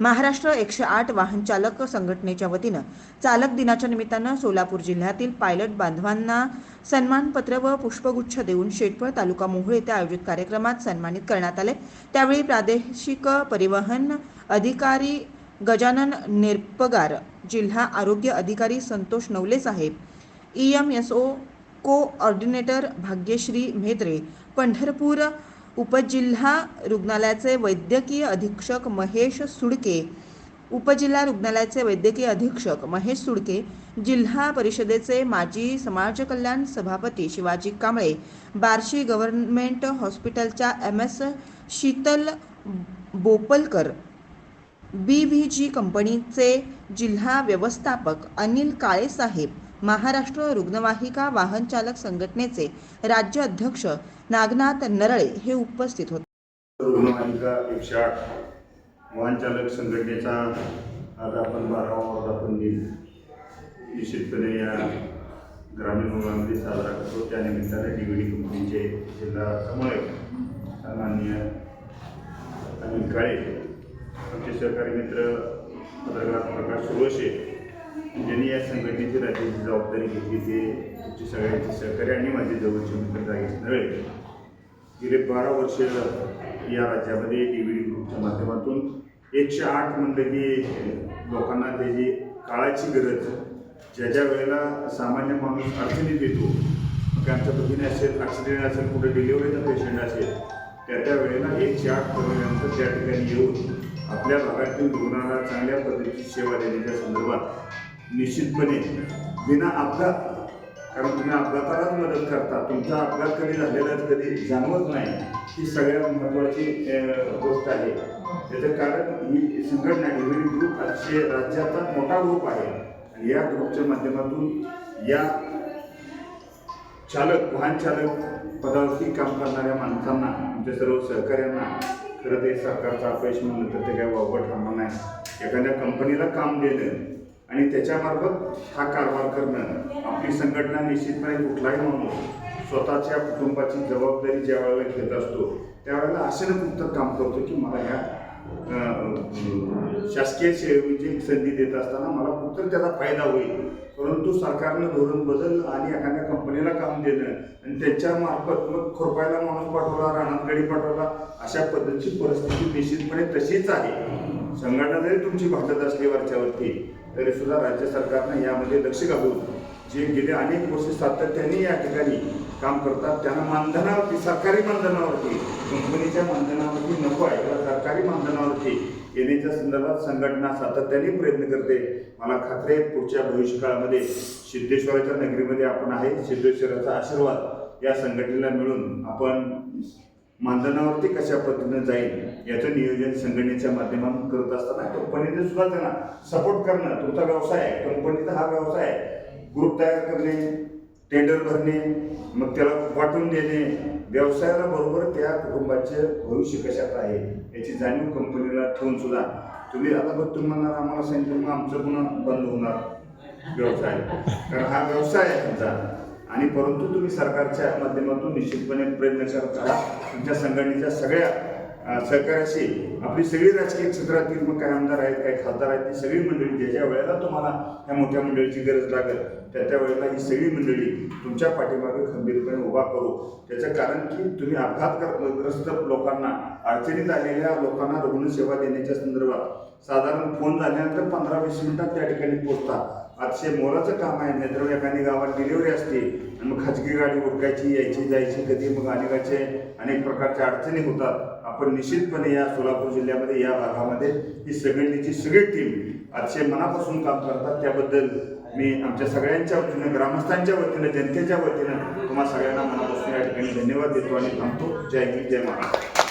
महाराष्ट्र एकशे आठ वाहन चालक संघटनेच्या वतीनं चालक दिनाच्या निमित्तानं सोलापूर जिल्ह्यातील पायलट बांधवांना सन्मानपत्र व पुष्पगुच्छ देऊन शेटफळ तालुका मोहोळ येथे आयोजित कार्यक्रमात सन्मानित करण्यात आले. त्यावेळी प्रादेशिक परिवहन अधिकारी गजानन नेरपगार जिल्हा आरोग्य अधिकारी संतोष नवले साहेब E M S O coordinator Bhagyashree Mhetre Pandharpur उपजिल्हा रुग्णालयाचे वैद्यकीय अधीक्षक महेश सुडके उपजिल्हा रुग्णालयाचे वैद्यकीय अधीक्षक महेश सुडके जिल्हा परिषदेचे माजी समाज कल्याण सभापती शिवाजी कांबळे बार्शी गव्हर्नमेंट हॉस्पिटलच्या M S Sheetal Bopalkar B V G कंपनीचे जिल्हा व्यवस्थापक अनिल काळेसाहेब महाराष्ट्र रुग्णवाहिका वाहन चालक संघटनेचे राज्य अध्यक्ष नागनाथ नरळे हे उपस्थित होते. रुग्णवाहिका एकशे आठ वाहन चालक संघटनेचा आज आपण बारावा वर्धापन दिन निश्चितपणे या ग्रामीण भागामध्ये साजरा करतो. त्यानिमित्ताने डी व्ही डी कंपनीचे जिल्हा समन्वयक सन्मान्य अनिल काळे आमचे सहकारी मित्र पत्रकार प्रकाश सुरवशे ज्यांनी या संघटनेची राज्याची जबाबदारी घेतली ते तुमचे सगळ्यांचे सहकारी आणि माझे जवळचे मित्र राजेश नळे गेले बारा वर्ष या राज्यामध्ये डी व्ही डी ग्रुपच्या माध्यमातून. एकशे आठ म्हणलं की लोकांना त्याची काळाची गरज ज्या ज्या वेळेला सामान्य माणूस अडचणीत येतो मग आमच्या पद्धतीने असेल ॲक्सिडेंट असेल कुठे डिलिव्हरीचा पेशंट असेल त्या त्या वेळेला एकशे आठ पर्यंत त्या ठिकाणी येऊन आपल्या भागातील रुग्णाला चांगल्या पद्धतीची सेवा देण्याच्या संदर्भात निश्चितपणे. विना अपघात कारण तुम्ही अपघातालाच मदत करता. तुमचा अपघात कधी झालेला कधी जाणवत नाही ही सगळ्यात महत्त्वाची गोष्ट आहे. त्याचं कारण ही संघटना डिव्हिडी ग्रुप अतिशय राज्याचा मोठा ग्रुप आहे. आणि या ग्रुपच्या माध्यमातून या चालक वाहन चालक पदावरती काम करणाऱ्या माणसांना आमच्या सर्व सहकाऱ्यांना खरं ते सरकारचं अपयश म्हणलं तर ते काही वावगं ठरणार नाही. एखाद्या कंपनीला काम देणं आणि त्याच्यामार्फत हा कारभार करणं आपली संघटना निश्चितपणे कुठलाही माणूस स्वतःच्या कुटुंबाची जबाबदारी ज्या वेळेला घेत असतो त्यावेळेला आशेनं फक्त काम करतो की मला ह्या शासकीय सेवेची संधी देत असताना मला कुठं त्याचा फायदा होईल. परंतु सरकारनं धोरण बदललं आणि एखाद्या कंपनीला काम देणं आणि त्याच्यामार्फत मग खोरपायला माणूस पाठवला रानात पाठवला अशा पद्धतीची परिस्थिती निश्चितपणे तशीच आहे. संघटना जरी तुमची भांडत असली वरच्यावरती तरी सुद्धा राज्य सरकारनं यामध्ये लक्ष घालून जे गेले अनेक वर्ष सातत्याने या ठिकाणी काम करतात त्यांना मानधनावरती सरकारी मानधनावरती कंपनीच्या मानधनावरती नको आहे किंवा सरकारी मानधनावरती येण्याच्या संदर्भात संघटना सातत्याने प्रयत्न करते. मला खात्री आहे पुढच्या भविष्यकाळामध्ये सिद्धेश्वराच्या नगरीमध्ये आपण आहे सिद्धेश्वराचा आशीर्वाद या संघटनेला मिळून आपण मानधनावरती कशा पद्धतीनं जाईल याचं नियोजन संघटनेच्या माध्यमातून करत असताना कंपनीने सुद्धा त्यांना सपोर्ट करणं तुमचा व्यवसाय आहे कंपनीचा हा व्यवसाय आहे. ग्रुप तयार करणे टेंडर भरणे मग त्याला वाटून देणे व्यवसायाला बरोबर त्या कुटुंबाचे भविष्य कशात आहे याची जाणीव कंपनीला ठेवून सुद्धा तुम्ही आता बघ तुम्ही म्हणणार आम्हाला सांगितलं मग आमचं पुन्हा बंद होणार व्यवसाय. कारण हा व्यवसाय आहे तुमचा. आणि परंतु तुम्ही सरकारच्या माध्यमातून निश्चितपणे प्रयत्न करत आहात तुमच्या संघटनेच्या सगळ्या सहकार्याशी आपली सगळी राजकीय क्षेत्रातील मग काही आमदार आहेत काही खासदार आहेत ती सगळी मंडळी ज्या ज्या वेळेला तुम्हाला या मोठ्या मंडळीची गरज लागेल त्या त्या वेळेला ही सगळी मंडळी तुमच्या पाठीमागे खंबीरपणे उभा करू. त्याचं कारण की तुम्ही अपघातग्रस्त लोकांना अडचणीत आलेल्या लोकांना रुग्णसेवा देण्याच्या संदर्भात साधारण फोन झाल्यानंतर पंधरा वीस मिनिटात त्या ठिकाणी पोहोचता. अतिशय मोलाचं काम आहे. नाहीतर एखादी गावात डिलिव्हरी असते. आणि मग खाजगी गाडी उडकायची यायची जायची कधी मग अनेकाचे अनेक प्रकारच्या अडचणी होतात. आपण निश्चितपणे या सोलापूर जिल्ह्यामध्ये या भागामध्ये ही सगळ्यांची सगळी टीम अतिशय मनापासून काम करतात. त्याबद्दल मी आमच्या सगळ्यांच्या वतीनं ग्रामस्थांच्या वतीनं जनतेच्या वतीनं तुम्हा सगळ्यांना मनापासून या ठिकाणी धन्यवाद देतो आणि थांबतो. जय हिंद जय महाराष्ट्र.